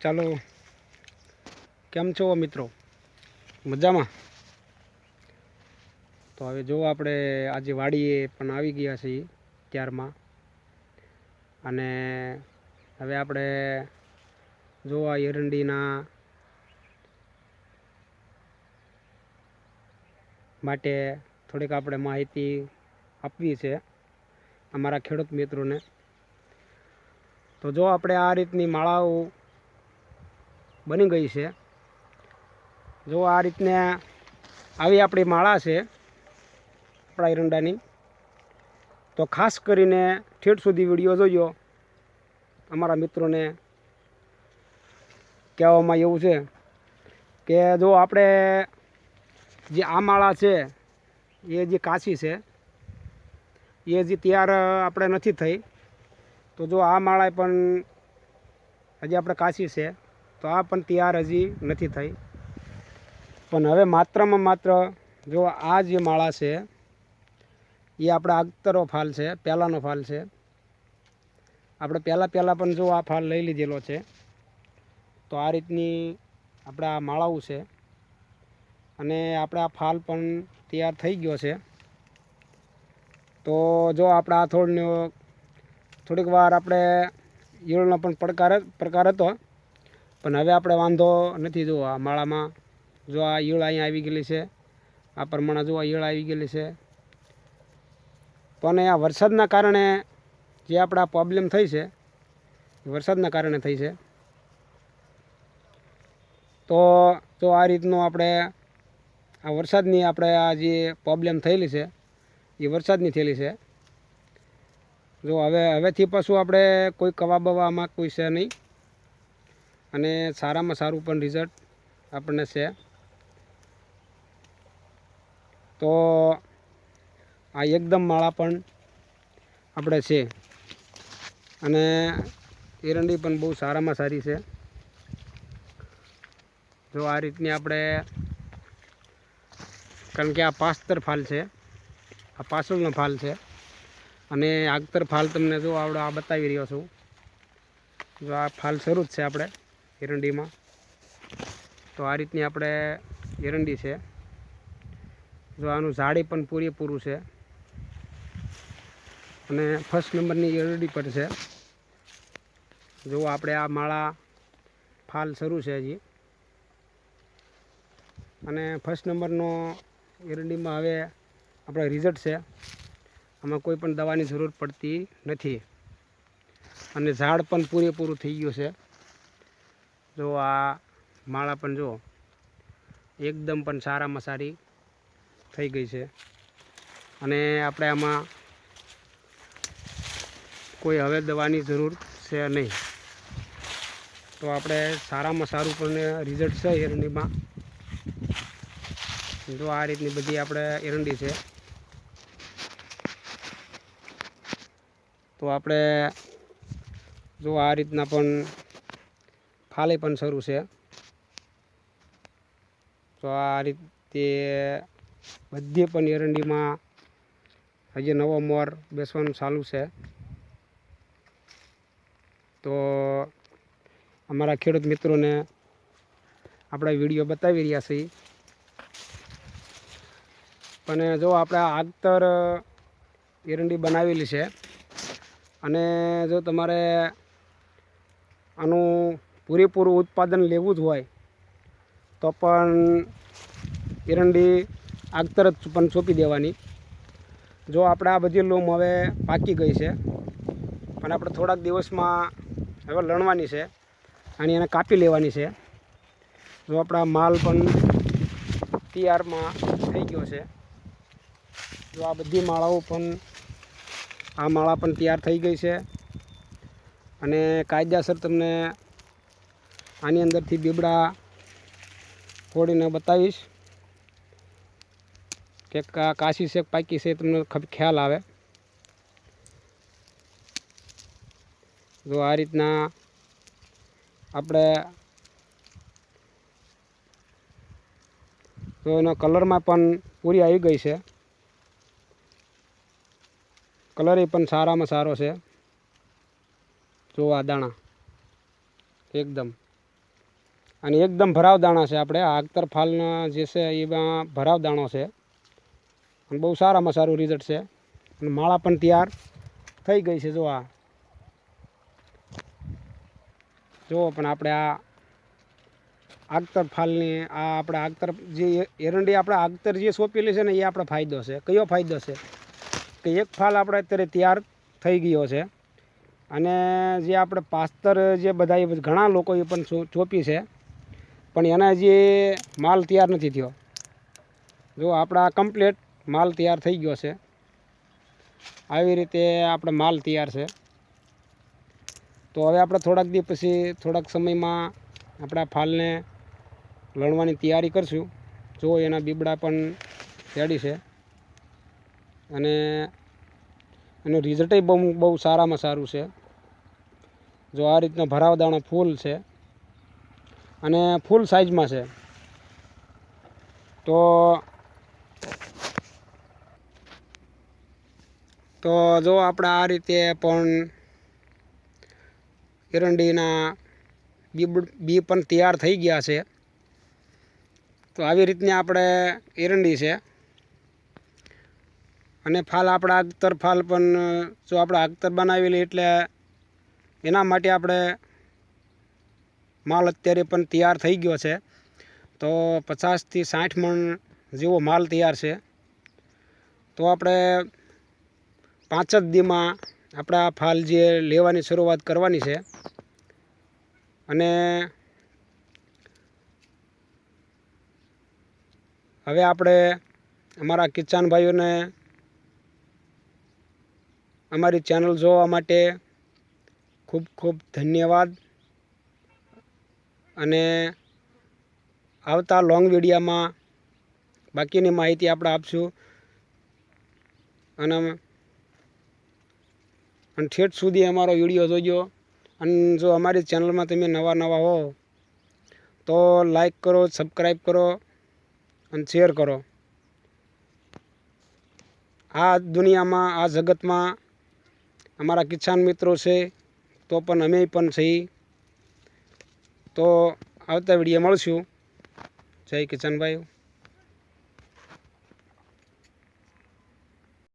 ચાલો. કેમ છો મિત્રો? મજામાં? તો હવે જો આપણે આજે વાડીએ પણ આવી ગયા છીએ ત્યારમાં. અને હવે આપણે જો આ એરંડીના માટે થોડીક આપણે માહિતી આપવી છે અમારા ખેડૂત મિત્રોને. તો જો આપણે આ રીતની માળાઓ બની ગઈ છે. જો આ રીતને આવી આપણી માળા છે, આપણા એરંડાની. તો ખાસ કરીને ઠેઠ સુધી વીડિયો જોજો. અમારા મિત્રોને કહેવામાં એવું છે કે જો આપણે જે આ માળા છે, એ જે કાચી છે, એ હજી તૈયાર આપણે નથી થઈ. તો જો આ માળા પણ હજી આપણે કાચી છે. તો આ પણ તૈયાર હજી નથી થઈ. પણ હવે માત્રમાં માત્ર જો આ જે માળા છે, એ આપણા આગતરો ફાલ છે, પહેલાંનો ફાલ છે. આપણે પહેલાં પહેલાં પણ જો આ ફાલ લઈ લીધેલો છે, તો આ રીતની આપણે માળાઓ છે. અને આપણે ફાલ પણ તૈયાર થઈ ગયો છે. તો જો આપણે આ થોડને થોડીક વાર આપણે ઈયળનો પણ પડકાર પ્રકાર હતો. પણ હવે આપણે વાંધો નથી જો આ માળામાં. જો આ ઈળ અહીંયા આવી ગયેલી છે, આ પ્રમાણે જો આ ઈળ આવી ગયેલી છે. પણ આ વરસાદના કારણે જે આપણા પ્રોબ્લેમ થઈ છે વરસાદના કારણે થઈ છે. તો જો આ રીતનું આપણે આ વરસાદની આપણે આ જે પ્રોબ્લેમ થયેલી છે, એ વરસાદની થયેલી છે. જો હવે, હવેથી પાછું આપણે કોઈ કવા બવામાં કોઈ છે નહીં. અને સારામાં સારું પણ રિઝલ્ટ આપણને છે. તો આ એકદમ માળા પણ આપણે છે. અને એરંડી પણ બહુ સારામાં સારી છે. જો આ રીતની આપણે કારણ કે આ પાસ્તર ફાલ છે. આ પાસળનો ફાલ છે. અને આગતર ફાલ તમને જો આવડે આ બતાવી રહ્યો છું. જો આ ફાલ શરૂ જ છે આપણે. એરંડીમાં. તો આ રીતની આપણે એરંડી છે. જો આનું ઝાડી પણ પૂરેપૂરું છે. અને ફર્સ્ટ નંબરની એરંડી પર છે. જો આપણે આ માળા ફાલ શરૂ છે હજી. અને ફર્સ્ટ નંબરનો એરંડીમાં હવે આપણે રિઝલ્ટ છે. આમાં કોઈ પણ દવાની જરૂર પડતી નથી. અને ઝાડ પણ પૂરેપૂરું થઈ ગયું છે. જો આ માળા પણ જો એકદમ પણ સારામાં સારી થઈ ગઈ છે. અને આપણે આમાં કોઈ હવે દવાની જરૂર છે નહીં. તો આપણે સારામાં સારું પણ રિઝલ્ટ છે એરંડીમાં. જો આ રીતની બધી આપણે એરંડી છે. તો આપણે જો આ રીતના પણ ફાલે પણ શરૂ છે. તો આ રીતે બધી પણ એરંડીમાં હજી નવો મોર બેસવાનું ચાલુ છે. તો અમારા ખેડૂત મિત્રોને આપણે વીડિયો બતાવી રહ્યા છીએ. પણ જો આપણે આગતર એરંડી બનાવેલી છે. અને જો તમારે આનું પૂરેપૂરું ઉત્પાદન લેવું જ હોય, તો પણ એરંડી આગતર જ પણ સોંપી દેવાની. જો આપણે આ બધી લૂમ હવે પાકી ગઈ છે, પણ આપણે થોડાક દિવસમાં હવે લણવાની છે અને એને કાપી લેવાની છે. જો આપણા માલ પણ તૈયારમાં થઈ ગયો છે. જો આ બધી માળાઓ પણ, આ માળા પણ તૈયાર થઈ ગઈ છે. અને કાયદેસર તમને આની અંદરથી બીબડા ફોડીને બતાવીશ કે કાશી છે પાકી છે તમને ખ્યાલ આવે. જો આ રીતના આપણે તો એનો કલરમાં પણ પૂરી આવી ગઈ છે. કલર એ પણ સારામાં સારો છે. જોવા દાણા. એકદમ. અને એકદમ ભરાવ દાણા છે આપણે. આગતર ફાલના જે છે એમાં ભરાવ દાણો છે. અને બહુ સારામાં સારું રિઝલ્ટ છે. અને માળા પણ તૈયાર થઈ ગઈ છે, જો આ. જુઓ પણ આપણે આ આગતર ફાલની, આ આપણે આગતર જે એરંડી આપણે આગતર જે સોંપેલી છે ને, એ આપણે ફાયદો છે. કયો ફાયદો છે? કે એક ફાલ આપણે અત્યારે તૈયાર થઈ ગયો છે. અને જે આપણે પાસ્તર જે બધા ઘણા લોકોએ પણ સો- ચોંપી છે. પણ એના જે માલ તૈયાર નથી થયો. જો આપણા કમ્પ્લેટ માલ તૈયાર થઈ ગયો છે. આવી રીતે આપણે માલ તૈયાર છે. તો હવે આપણે થોડાક દી પછી, થોડાક સમયમાં આપણા ફાલને લણવાની તૈયારી કરશું. જો એના બીબડા પણ રેડી છે. અને એનું રિઝલ્ટય બહુ બહુ સારામાં સારું છે. જો આ રીતનો ભરાવદાણો ફૂલ છે. અને ફૂલ સાઇઝમાં છે. તો તો જો આપણે આ રીતે પણ એરંડીના બી બી પણ તૈયાર થઈ ગયા છે. તો આવી રીતની આપણે એરંડી છે. અને ફાલ આપણા આગતર ફાલ પણ જો આપણે આગતર બનાવેલી એટલે એના માટે આપણે માલ અત્યારે પણ તૈયાર થઈ ગયો છે. તો પચાસથી સાઠ મણ જેવો માલ તૈયાર છે. તો આપણે પાંચ જ દીમાં આપણા ફાલ જે લેવાની શરૂઆત કરવાની છે. અને હવે આપણે અમારા કિચાન ભાઈઓને અમારી ચેનલ જોવા માટે ખૂબ ખૂબ ધન્યવાદ. અને આવતા લોંગ વિડીયામાં બાકીની માહિતી આપણે આપશું. અને અને ઠેઠ સુધી અમારો વીડિયો જોજો. અને જો અમારી ચેનલમાં તમે નવા નવા હો, તો લાઈક કરો સબસ્ક્રાઈબ કરો, અને શેર કરો. આ દુનિયામાં, આ જગતમાં અમારા કિસાન મિત્રો છે, તો પણ અમે પણ છીએ. તો આવતા વીડિયો મળશું. જય કિશનભાઈ.